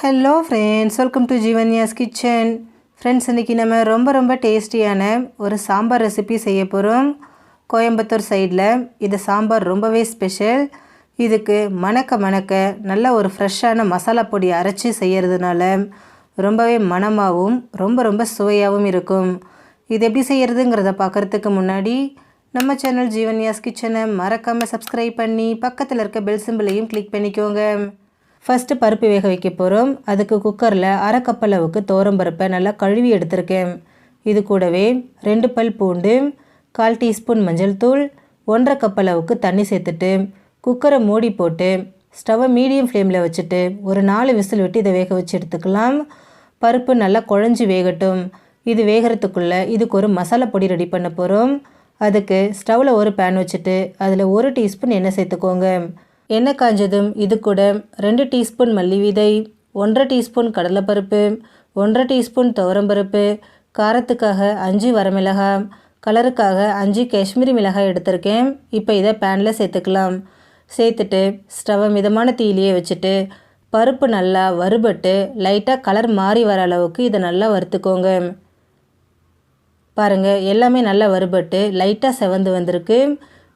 Hello friends welcome to Jeevanya's kitchen friends இன்றைக்கி நம்ம ரொம்ப ரொம்ப டேஸ்டியான ஒரு சாம்பார் ரெசிபி செய்ய போகிறோம் கோயம்புத்தூர் சைடில் இது சாம்பார் ரொம்பவே ஸ்பெஷல் இதுக்கு மணக்க மணக்க நல்ல ஒரு ஃப்ரெஷ்ஷான மசாலா பொடி அரைச்சி செய்கிறதுனால ரொம்பவே மணமாகவும் ரொம்ப ரொம்ப சுவையாகவும் இருக்கும். இது எப்படி செய்கிறதுங்கிறத பார்க்குறதுக்கு முன்னாடி நம்ம சேனல் ஜீவன்யாஸ் கிச்சனை மறக்காமல் சப்ஸ்கிரைப் பண்ணி பக்கத்தில் இருக்க பெல் சிம்பிளையும் கிளிக் பண்ணிக்கோங்க. ஃபஸ்ட்டு பருப்பு வேக வைக்க போகிறோம் அதுக்கு குக்கரில் அரை கப் அளவுக்கு தோரம் பருப்பை நல்லா கழுவி எடுத்திருக்கேன். இது கூடவே ரெண்டு பல் பூண்டு கால் டீஸ்பூன் மஞ்சள் தூள் ஒன்றரை கப் அளவுக்கு தண்ணி சேர்த்துட்டு குக்கரை மூடி போட்டு ஸ்டவ்வை மீடியம் ஃப்ளேமில் வச்சுட்டு ஒரு நாலு விசில் விட்டு இதை வேக வச்சு எடுத்துக்கலாம். பருப்பு நல்லா குழஞ்சி வேகட்டும். இது வேகிறதுக்குள்ளே இதுக்கு ஒரு மசாலா பொடி ரெடி பண்ண போகிறோம் அதுக்கு ஸ்டவ்வில் ஒரு பேன் வச்சுட்டு அதில் ஒரு டீஸ்பூன் எண்ணெய் சேர்த்துக்கோங்க. எண்ணெய் காஞ்சதும் இது கூட ரெண்டு டீஸ்பூன் மல்லி விதை ஒன்றரை டீஸ்பூன் கடலைப்பருப்பு ஒன்றரை டீஸ்பூன் துவரம்பருப்பு காரத்துக்காக அஞ்சு வரமிளகாய் கலருக்காக அஞ்சு காஷ்மீரி மிளகாய் எடுத்திருக்கேன். இப்போ இதை பேனில் சேர்த்துக்கலாம். சேர்த்துட்டு ஸ்டவ்வை மிதமான தீயிலேயே வச்சுட்டு பருப்பு நல்லா வறுபட்டு லைட்டாக கலர் மாறி வர அளவுக்கு இதை நல்லா வறுத்துக்கோங்க. பாருங்கள் எல்லாமே நல்லா வறுபட்டு லைட்டாக செவந்து வந்திருக்கு.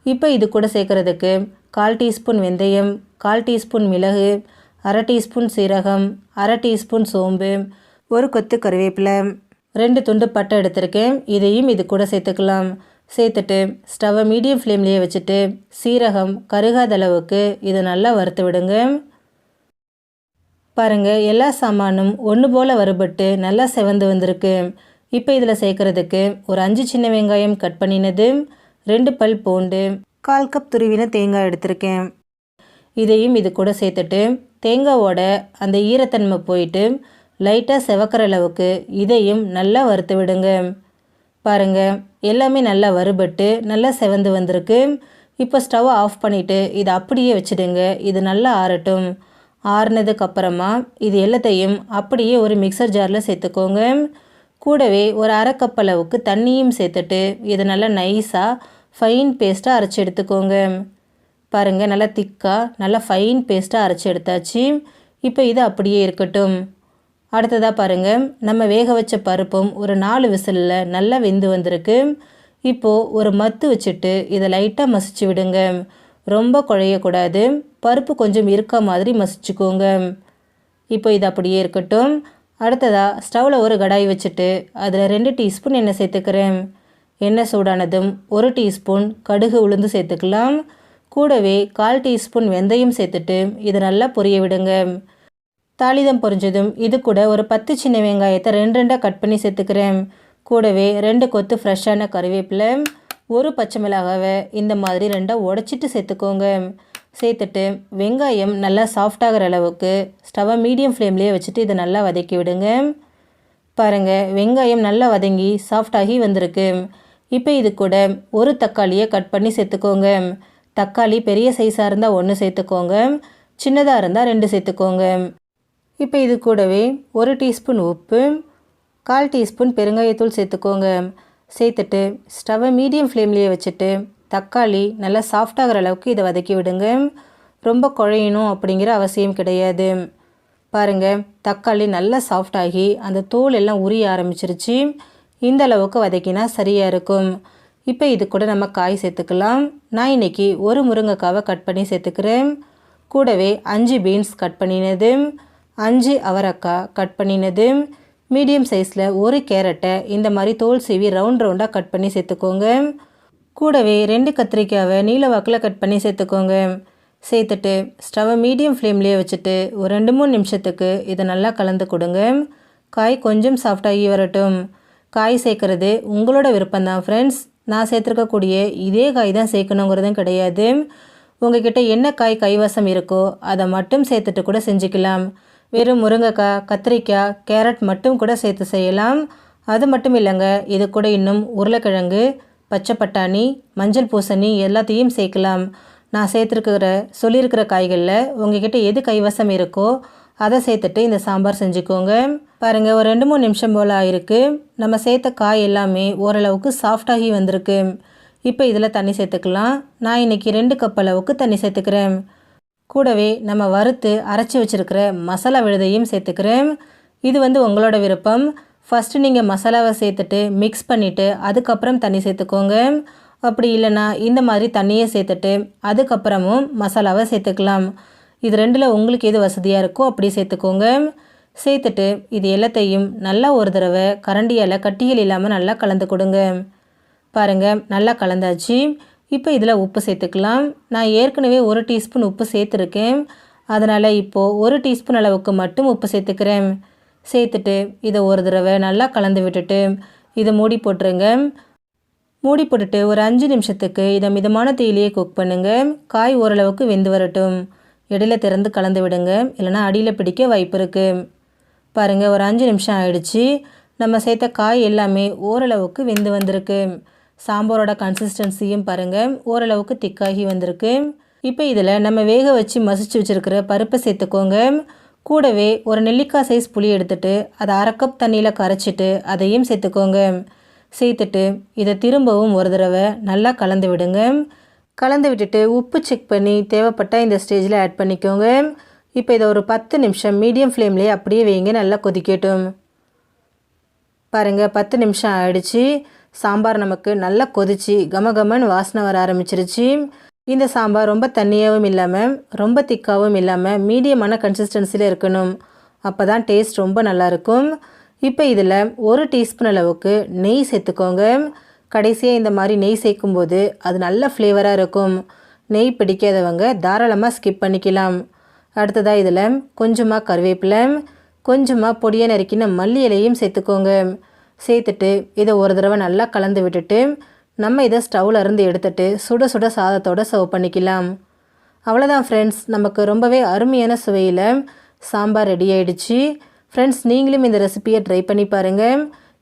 இப்போ இது கூட சேர்க்குறதுக்கு கால் டீஸ்பூன் வெந்தயம் கால் டீஸ்பூன் மிளகு அரை டீஸ்பூன் சீரகம் அரை டீஸ்பூன் சோம்பு ஒரு கொத்து கருவேப்பிலை ரெண்டு துண்டு பட்டை எடுத்திருக்கேன். இதையும் இது கூட சேர்த்துக்கலாம். சேர்த்துட்டு ஸ்டவ்வை மீடியம் ஃப்ளேம்லேயே வச்சுட்டு சீரகம் கருகாத அளவுக்கு இதை நல்லா வறுத்து விடுங்க. பாருங்கள் எல்லா சாமானும் ஒன்று போல் வறுபட்டு நல்லா செவந்து வந்திருக்கு. இப்போ இதில் சேர்க்குறதுக்கு ஒரு அஞ்சு சின்ன வெங்காயம் கட் பண்ணினது ரெண்டு பல் பூண்டு கால் கப் துருவின தேங்காய் எடுத்திருக்கேன். இதையும் இது கூட சேர்த்துட்டு தேங்காவோட அந்த ஈரத்தன்மை போயிட்டு லைட்டாக செவக்கிற அளவுக்கு இதையும் நல்லா வறுத்து விடுங்க. பாருங்கள் எல்லாமே நல்லா வறுபட்டு நல்லா செவந்து வந்திருக்கு. இப்போ ஸ்டவ் ஆஃப் பண்ணிவிட்டு இதை அப்படியே வச்சுடுங்க. இது நல்லா ஆறட்டும். ஆறுனதுக்கப்புறமா இது எல்லாத்தையும் அப்படியே ஒரு மிக்சர் ஜாரில் சேர்த்துக்கோங்க. கூடவே ஒரு அரை கப் அளவுக்கு தண்ணியும் சேர்த்துட்டு இதை நல்லா நைஸாக ஃபைன் பேஸ்ட்டாக அரைச்சி எடுத்துக்கோங்க. பாருங்கள் நல்லா திக்காக நல்லா ஃபைன் பேஸ்ட்டாக அரைச்சி எடுத்தாச்சு. இப்போ இது அப்படியே இருக்கட்டும். அடுத்ததாக பாருங்கள் நம்ம வேக வச்ச பருப்பும் ஒரு நாலு விசிலில் நல்லா வெந்து வந்திருக்கு. இப்போது ஒரு மத்து வச்சுட்டு இதை லைட்டாக மசிச்சு விடுங்க. ரொம்ப குழையக்கூடாது. பருப்பு கொஞ்சம் இருக்க மாதிரி மசிச்சுக்கோங்க. இப்போ இது அப்படியே இருக்கட்டும். அடுத்ததாக ஸ்டவ்வில் ஒரு கடாய் வச்சுட்டு அதில் ரெண்டு டீஸ்பூன் எண்ணெய் சேர்த்துக்கிறேன். எண்ணெய் சூடானதும் ஒரு டீஸ்பூன் கடுகு உளுந்து சேர்த்துக்கலாம். கூடவே கால் டீஸ்பூன் வெந்தயம் சேர்த்துட்டு இதை நல்லா பொரிய விடுங்க. தாளிதம் பொரிஞ்சதும் இது கூட ஒரு பத்து சின்ன வெங்காயத்தை ரெண்டு ரெண்டாக கட் பண்ணி சேர்த்துக்கிறேன். கூடவே ரெண்டு கொத்து ஃப்ரெஷ்ஷான கருவேப்பிலை ஒரு பச்சை மிளகாவை இந்த மாதிரி ரெண்டாக உடச்சிட்டு சேர்த்துக்கோங்க. சேர்த்துட்டு வெங்காயம் நல்லா சாஃப்டாகிற அளவுக்கு ஸ்டவ்வை மீடியம் ஃப்ளேம்லேயே வச்சுட்டு இதை நல்லா வதக்கி விடுங்க. பாருங்கள் வெங்காயம் நல்லா வதங்கி சாஃப்டாகி வந்திருக்கு. இப்போ இது கூட ஒரு தக்காளியை கட் பண்ணி சேர்த்துக்கோங்க. தக்காளி பெரிய சைஸாக இருந்தால் ஒன்று சேர்த்துக்கோங்க. சின்னதாக இருந்தால் ரெண்டு சேர்த்துக்கோங்க. இப்போ இது கூடவே ஒரு டீஸ்பூன் உப்பு கால் டீஸ்பூன் பெருங்காயத்தூள் சேர்த்துக்கோங்க. சேர்த்துட்டு ஸ்டவ்வை மீடியம் ஃப்ளேம்லேயே வச்சுட்டு தக்காளி நல்லா சாஃப்டாகிற அளவுக்கு இதை வதக்கி விடுங்க. ரொம்ப குழையணும் அப்படிங்கிற அவசியம் கிடையாது. பாருங்கள் தக்காளி நல்லா சாஃப்டாகி அந்த தோல் எல்லாம் உரிய ஆரம்பிச்சிருச்சு. இந்த அளவுக்கு வதக்கினா சரியாக இருக்கும். இப்போ இது கூட நம்ம காய் சேர்த்துக்கலாம். நான் இன்றைக்கி ஒரு முருங்கைக்காவை கட் பண்ணி சேர்த்துக்கிறேன். கூடவே அஞ்சு பீன்ஸ் கட் பண்ணினது அஞ்சு அவரக்காய் கட் பண்ணினது மீடியம் சைஸில் ஒரு கேரட்டை இந்த மாதிரி தோல் சீவி ரவுண்ட் ரவுண்டாக கட் பண்ணி சேர்த்துக்கோங்க. கூடவே ரெண்டு கத்திரிக்காவை நீல வாக்கில் கட் பண்ணி சேர்த்துக்கோங்க. சேர்த்துட்டு ஸ்டவ்வை மீடியம் ஃப்ளேம்லேயே வச்சுட்டு ஒரு ரெண்டு மூணு நிமிஷத்துக்கு இதை நல்லா கலந்து கொடுங்க. காய் கொஞ்சம் சாஃப்டாகி வரட்டும். காய் சேர்க்குறது உங்களோட விருப்பம் தான் ஃப்ரெண்ட்ஸ் நான் சேர்த்துருக்கக்கூடிய இதே காய் தான் சேர்க்கணுங்கிறதும் கிடையாது. உங்ககிட்ட என்ன காய் கைவசம் இருக்கோ அதை மட்டும் சேர்த்துட்டு கூட செஞ்சுக்கலாம். வெறும் முருங்கைக்காய் கத்திரிக்காய் கேரட் மட்டும் கூட சேர்த்து செய்யலாம். அது மட்டும் இல்லைங்க இது கூட இன்னும் உருளைக்கிழங்கு பச்சை பட்டாணி மஞ்சள் பூசணி எல்லாத்தையும் சேர்க்கலாம். நான் சேர்த்துருக்கிற சொல்லியிருக்கிற காய்களில் உங்ககிட்ட எது கைவசம் இருக்கோ அதை சேர்த்துட்டு இந்த சாம்பார் செஞ்சுக்கோங்க. பாருங்கள் ஒரு ரெண்டு மூணு நிமிஷம் போல் ஆயிருக்கு. நம்ம சேர்த்த காய் எல்லாமே ஓரளவுக்கு சாஃப்டாகி வந்திருக்கு. இப்போ இதில் தண்ணி சேர்த்துக்கலாம். நான் இன்றைக்கி ரெண்டு கப் அளவுக்கு தண்ணி சேர்த்துக்கிறேன். கூடவே நம்ம வறுத்து அரைச்சி வச்சுருக்கிற மசாலா விழுதையும் சேர்த்துக்கிறேன். இது வந்து உங்களோட விருப்பம். ஃபஸ்ட்டு நீங்கள் மசாலாவை சேர்த்துட்டு மிக்ஸ் பண்ணிவிட்டு அதுக்கப்புறம் தண்ணி சேர்த்துக்கோங்க. அப்படி இல்லைன்னா இந்த மாதிரி தண்ணியை சேர்த்துட்டு அதுக்கப்புறமும் மசாலாவை சேர்த்துக்கலாம். இது ரெண்டில் உங்களுக்கு எது வசதியாக இருக்கோ அப்படி சேர்த்துக்கோங்க. சேர்த்துட்டு இது எல்லாத்தையும் நல்லா ஒரு தடவை கரண்டியால் கட்டிகள் இல்லாமல் நல்லா கலந்து கொடுங்க. பாருங்கள் நல்லா கலந்தாச்சு. இப்போ இதில் உப்பு சேர்த்துக்கலாம். நான் ஏற்கனவே ஒரு டீஸ்பூன் உப்பு சேர்த்துருக்கேன். அதனால் இப்போது ஒரு டீஸ்பூன் அளவுக்கு மட்டும் உப்பு சேர்த்துக்கிறேன். சேர்த்துட்டு இதை ஒரு தடவை நல்லா கலந்து விட்டுட்டு இதை மூடி போட்டுருங்க. மூடி போட்டுட்டு ஒரு அஞ்சு நிமிஷத்துக்கு இதை மிதமான தீயிலேயே குக் பண்ணுங்கள் காய் ஓரளவுக்கு வெந்து வரட்டும். இடையில திறந்து கலந்து விடுங்க. இல்லைனா அடியில் பிடிக்க வாய்ப்பு இருக்குது பாருங்கள் ஒரு அஞ்சு நிமிஷம் ஆயிடுச்சு. நம்ம சேர்த்த காய் எல்லாமே ஓரளவுக்கு வெந்து வந்திருக்கு. சாம்பாரோட கன்சிஸ்டன்சியும் பாருங்கள் ஓரளவுக்கு திக்காகி வந்திருக்கு. இப்போ இதில் நம்ம வேக வச்சு மசிச்சு வச்சுருக்கிற பருப்பை சேர்த்துக்கோங்க. கூடவே ஒரு நெல்லிக்காய் சைஸ் புளி எடுத்துட்டு அதை அரை கப் தண்ணியில் கரைச்சிட்டு அதையும் சேர்த்துக்கோங்க. சேர்த்துட்டு இதை திரும்பவும் ஒரு தடவை நல்லா கலந்து விடுங்க. கலந்து விட்டுட்டு உப்பு செக் பண்ணி தேவைப்பட்டால் இந்த ஸ்டேஜில் ஆட் பண்ணிக்கோங்க. இப்போ இதை ஒரு பத்து நிமிஷம் மீடியம் ஃப்ளேம்லேயே அப்படியே வைங்க நல்லா கொதிக்கட்டும். பாருங்கள் பத்து நிமிஷம் ஆயிடுச்சு. சாம்பார் நமக்கு நல்லா கொதிச்சு கமகமன் வாசனை வர ஆரம்பிச்சிருச்சு. இந்த சாம்பார் ரொம்ப தண்ணியாகவும் இல்லாமல் ரொம்ப திக்காகவும் இல்லாமல் மீடியமான கன்சிஸ்டன்சியில் இருக்கணும். அப்போ தான் டேஸ்ட் ரொம்ப நல்லாயிருக்கும் இப்போ இதில் ஒரு டீஸ்பூன் அளவுக்கு நெய் சேர்த்துக்கோங்க. கடைசியாக இந்த மாதிரி நெய் சேர்க்கும்போது அது நல்ல ஃப்ளேவராக இருக்கும். நெய் பிடிக்காதவங்க தாராளமாக ஸ்கிப் பண்ணிக்கலாம். அடுத்ததாக இதில் கொஞ்சமாக கருவேப்பிலை கொஞ்சமாக பொடியை நறுக்கின மல்லி இலையும் சேர்த்துக்கோங்க. சேர்த்துட்டு இதை ஒரு தடவை நல்லா கலந்து விட்டுட்டு நம்ம இதை ஸ்டவ்வில் இருந்து எடுத்துட்டு சுட சுட சாதத்தோடு சர்வ் பண்ணிக்கலாம். அவ்வளோதான் ஃப்ரெண்ட்ஸ் நமக்கு ரொம்பவே அருமையான சுவையில் சாம்பார் ரெடி ஆயிடுச்சு. ஃப்ரெண்ட்ஸ் நீங்களும் இந்த ரெசிபியை ட்ரை பண்ணி பாருங்கள்